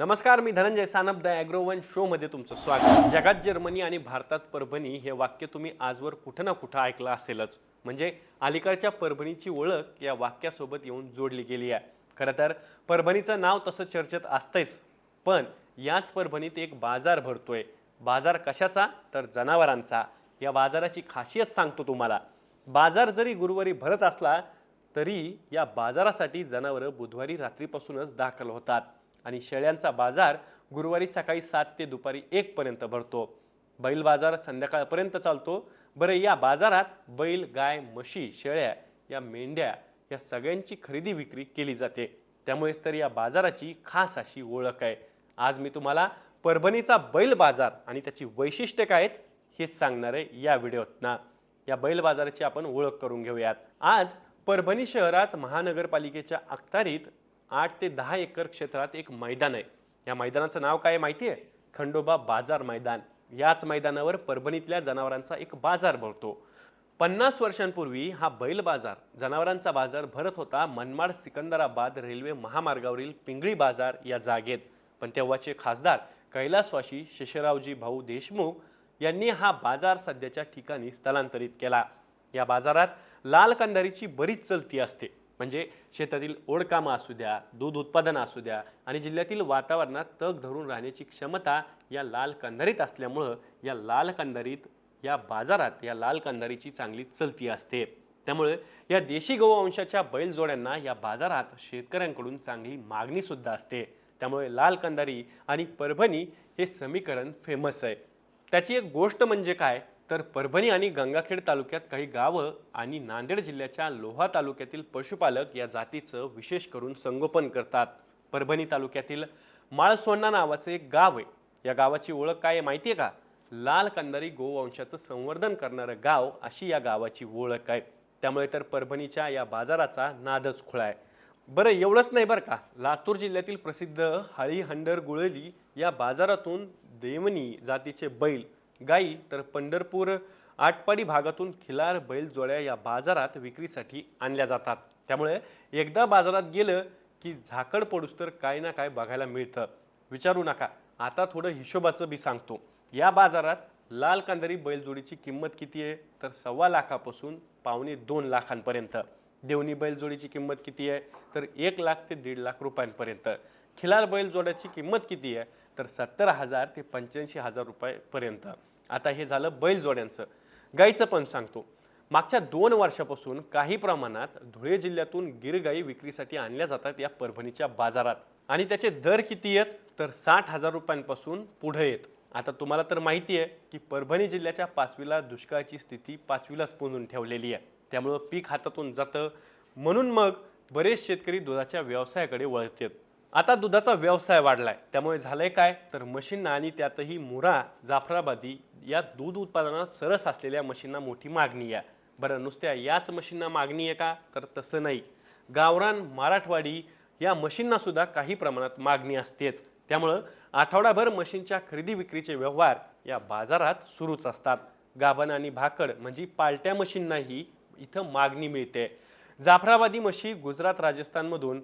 नमस्कार मी धनंजय सानप द ॲग्रोवन शोमध्ये तुमचं स्वागत. जगात जर्मनी आणि भारतात परभणी हे वाक्य तुम्ही आजवर कुठं ना कुठं ऐकलं असेलच. म्हणजे अलीकडच्या परभणीची ओळख या वाक्यासोबत येऊन जोडली गेली आहे. खरं तर परभणीचं नाव तसं चर्चेत असतंच पण याच परभणीत एक बाजार भरतोय. बाजार कशाचा? तर जनावरांचा. या बाजाराची खासियत सांगतो तुम्हाला. बाजार जरी गुरुवारी भरत असला तरी या बाजारासाठी जनावरं बुधवारी रात्रीपासूनच दाखल होतात. आणि शेळ्यांचा बाजार गुरुवारी सकाळी सात ते दुपारी एकपर्यंत भरतो. बैल बाजार संध्याकाळपर्यंत चालतो. बरं या बाजारात बैल गाय म्हशी शेळ्या या मेंढ्या या सगळ्यांची खरेदी विक्री केली जाते. त्यामुळेच तर या बाजाराची खास अशी ओळख आहे. आज मी तुम्हाला परभणीचा बैल बाजार आणि त्याची वैशिष्ट्य काय आहेत हेच सांगणार आहे या व्हिडिओतना. या बैल बाजाराची आपण ओळख करून घेऊयात. आज परभणी शहरात महानगरपालिकेच्या अखत्यारीत आठ ते दहा एकर क्षेत्रात एक मैदान आहे. या मैदानाचं नाव काय माहिती आहे? खंडोबा बाजार मैदान. याच मैदानावर परभणीतल्या जनावरांचा एक बाजार भरतो. पन्नास वर्षांपूर्वी हा बैल बाजार जनावरांचा बाजार भरत होता मनमाड सिकंदराबाद रेल्वे महामार्गावरील पिंगळी बाजार या जागेत. पण तेव्हाचे खासदार कैलासवाशी शशरावजी भाऊ देशमुख यांनी हा बाजार सध्याच्या ठिकाणी स्थलांतरित केला. या बाजारात लाल कंदारीची बरीच चलती असते. म्हणजे शेतातील ओढकामं असू द्या दूध उत्पादन असू द्या आणि जिल्ह्यातील वातावरणात तग धरून राहण्याची क्षमता या लाल कंधारीत असल्यामुळं या लाल कंधारीत या बाजारात या लाल कंधारीची चांगली चलती असते. त्यामुळे या देशी गोवंशाच्या बैलजोड्यांना या बाजारात शेतकऱ्यांकडून चांगली मागणीसुद्धा असते. त्यामुळे लाल कंदारी आणि परभणी हे समीकरण फेमस आहे. त्याची एक गोष्ट म्हणजे काय? तर परभणी आणि गंगाखेड तालुक्यात काही गावं आणि नांदेड जिल्ह्याच्या लोहा तालुक्यातील पशुपालक या जातीचं विशेष करून संगोपन करतात. परभणी तालुक्यातील माळसोंडा नावाचं एक गाव आहे. या गावाची ओळख काय आहे माहिती आहे का? लाल कंदारी गोवंशाचं संवर्धन करणारं गाव अशी या गावाची ओळख आहे. त्यामुळे तर परभणीच्या या बाजाराचा नादच खुळा आहे. बरं एवढंच नाही बरं का? लातूर जिल्ह्यातील प्रसिद्ध हळी हंडर गुळली या बाजारातून देवणी जातीचे बैल गाई तर पंढरपूर आटपाडी भागातून खिलार बैलजोळ्या या बाजारात विक्रीसाठी आणल्या जातात. त्यामुळे एकदा बाजारात गेलं की झाकड पडूस तर काय ना काय बघायला मिळतं. विचारू नका आता थोडं हिशोबाचं बी सांगतो. या बाजारात लाल कांदरी बैलजोडीची किंमत किती आहे? तर सव्वा लाखापासून पावणे दोन लाखांपर्यंत. देवणी बैलजोडीची किंमत किती आहे? तर एक लाख ते दीड लाख रुपयांपर्यंत. खिलार बैलजोड्याची किंमत किती आहे? तर सत्तर हजार ते पंच्याऐंशी हजार रुपयेपर्यंत. आता हे झालं बैलजोड्यांचं. गाईचं पण सांगतो. मागच्या दोन वर्षापासून काही प्रमाणात धुळे जिल्ह्यातून गिरगाई विक्रीसाठी आणल्या जातात या परभणीच्या बाजारात. आणि त्याचे दर किती आहेत? तर साठ हजार रुपयांपासून पुढे येत. आता तुम्हाला तर माहिती आहे की परभणी जिल्ह्याच्या पाचवीला दुष्काळाची स्थिती पाचवीलाच पोंजून ठेवलेली आहे. त्यामुळं पीक हातातून जातं. म्हणून मग बरेच शेतकरी दुधाच्या व्यवसायाकडे वळतात. आता दुधाचा व्यवसाय वाढलाय. त्यामुळे झालंय काय? तर मशीनना आणि त्यातही मुरा जाफराबादी या दूध उत्पादनात सरस असलेल्या मशीनना मोठी मागणी आहे बरं नुसत्या याच मशीनना मागणी आहे का? तर तसं नाही. गावरान मराठवाडी या मशीनना सुद्धा काही प्रमाणात मागणी असतेच. त्यामुळं आठवडाभर मशीनच्या खरेदी विक्रीचे व्यवहार या बाजारात सुरूच असतात. गाभण आणि भाकड म्हणजे पालट्या मशीननाही इथं मागणी मिळते. जाफराबादी म्हशी गुजरात राजस्थानमधून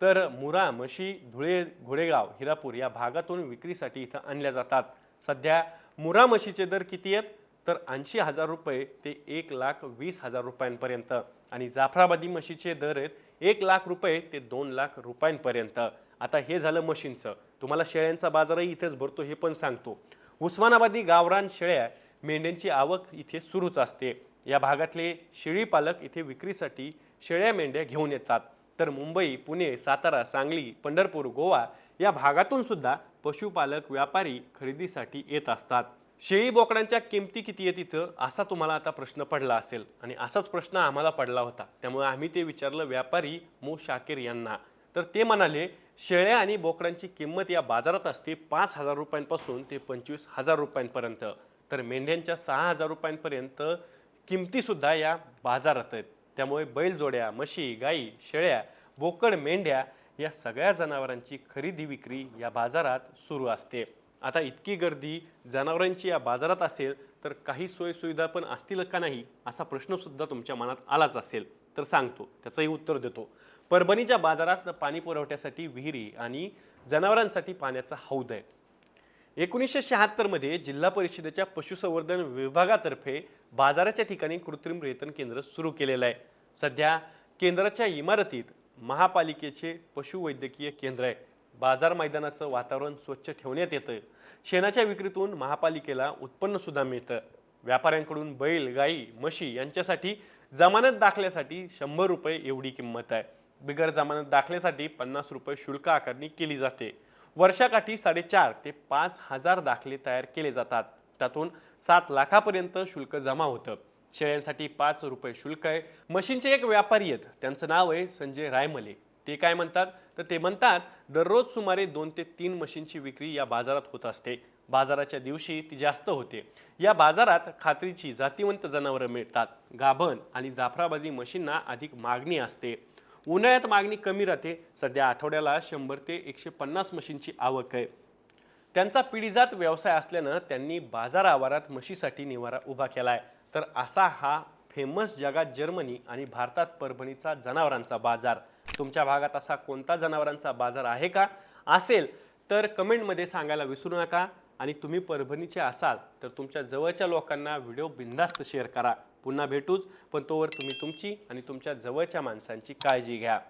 तर मुरा म्हशी धुळे घोडेगाव हिरापूर या भागातून विक्रीसाठी इथं आणल्या जातात. सध्या मुरा म्हशीचे दर किती आहेत? तर ऐंशी हजार रुपये ते एक लाख वीस हजार रुपयांपर्यंत. आणि जाफराबादी म्हशीचे दर आहेत एक लाख रुपये ते दोन लाख रुपयांपर्यंत. आता हे झालं म्हशींचं. तुम्हाला शेळ्यांचा बाजारही इथेच भरतो हे पण सांगतो. उस्मानाबादी गावरान शेळ्या मेंढ्यांची आवक इथे सुरूच असते. या भागातले शेळी पालक इथे विक्रीसाठी शेळ्या मेंढ्या घेऊन येतात. तर मुंबई पुणे सातारा सांगली पंढरपूर गोवा या भागातून सुद्धा पशुपालक व्यापारी खरेदीसाठी येत असतात. शेळी बोकडांच्या किमती किती आहेत तिथं असा तुम्हाला आता प्रश्न पडला असेल. आणि असाच प्रश्न आम्हाला पडला होता. त्यामुळे आम्ही ते विचारलं व्यापारी मो. शाकीर यांना. तर ते म्हणाले शेळ्या आणि बोकडांची किंमत या बाजारात असते पाच हजार रुपयांपासून ते पंचवीस हजार रुपयांपर्यंत. तर मेंढ्यांच्या सहा हजार रुपयांपर्यंत किमतीसुद्धा या बाजारात आहेत. त्यामुळे बैलजोड्या म्हशी गाई शेळ्या बोकड मेंढ्या या सगळ्या जनावरांची खरेदी विक्री या बाजारात सुरू असते. आता इतकी गर्दी जनावरांची या बाजारात असेल तर काही सोयीसुविधा पण असतील का नाही असा प्रश्नसुद्धा तुमच्या मनात आलाच असेल तर सांगतो. त्याचंही उत्तर देतो. परभणीच्या बाजारात पाणी पुरवठ्यासाठी विहिरी आणि जनावरांसाठी पाण्याचा हौद आहे. एकोणीसशे शहात्तरमध्ये जिल्हा परिषदेच्या पशुसंवर्धन विभागातर्फे बाजाराच्या ठिकाणी कृत्रिम रेतन केंद्र सुरू केलेलं आहे. सध्या केंद्राच्या इमारतीत महापालिकेचे पशुवैद्यकीय केंद्र आहे. बाजार मैदानाचं वातावरण स्वच्छ ठेवण्यात येतं शेणाच्या विक्रीतून महापालिकेला उत्पन्नसुद्धा मिळतं. व्यापाऱ्यांकडून बैल गाई म्हशी यांच्यासाठी जमानत दाखल्यासाठी शंभर रुपये एवढी किंमत आहे. बिगर जमानत दाखल्यासाठी पन्नास रुपये शुल्क आकारणी केली जाते. वर्षाकाठी साडेचार ते पाच हजार दाखले तयार केले जातात. त्यातून सात लाखापर्यंत शुल्क जमा होतं. शेळ्यांसाठी पाच रुपये शुल्क आहे. मशीनचे एक व्यापारी आहेत. त्यांचं नाव आहे संजय रायमले. ते काय म्हणतात? तर ते म्हणतात दररोज सुमारे दोन ते तीन मशीनची विक्री या बाजारात होत असते. बाजाराच्या दिवशी ती जास्त होते. या बाजारात खात्रीची जातीवंत जनावरं मिळतात. गाभण आणि जाफराबादी मशीनना अधिक मागणी असते. उन्हाळ्यात मागणी कमी राहते. सध्या आठवड्याला शंभर ते एकशे पन्नास मशीनची आवक आहे. त्यांचा पिढीजात व्यवसाय असल्यानं त्यांनी बाजार आवारात म्हशीसाठी निवारा उभा केला आहे तर असा हा फेमस जगात जर्मनी आणि भारतात परभणीचा जनावरांचा बाजार. तुमच्या भागात असा कोणता जनावरांचा बाजार आहे का? असेल तर कमेंटमध्ये सांगायला विसरू नका. आणि तुम्ही परभणीचे असाल तर तुमच्या जवळच्या लोकांना व्हिडिओ बिंदास्त शेअर करा. पुन्हा भेटूच. पण तोवर तुम्ही तुमची आणि तुमच्या जवळच्या माणसांची काळजी घ्या.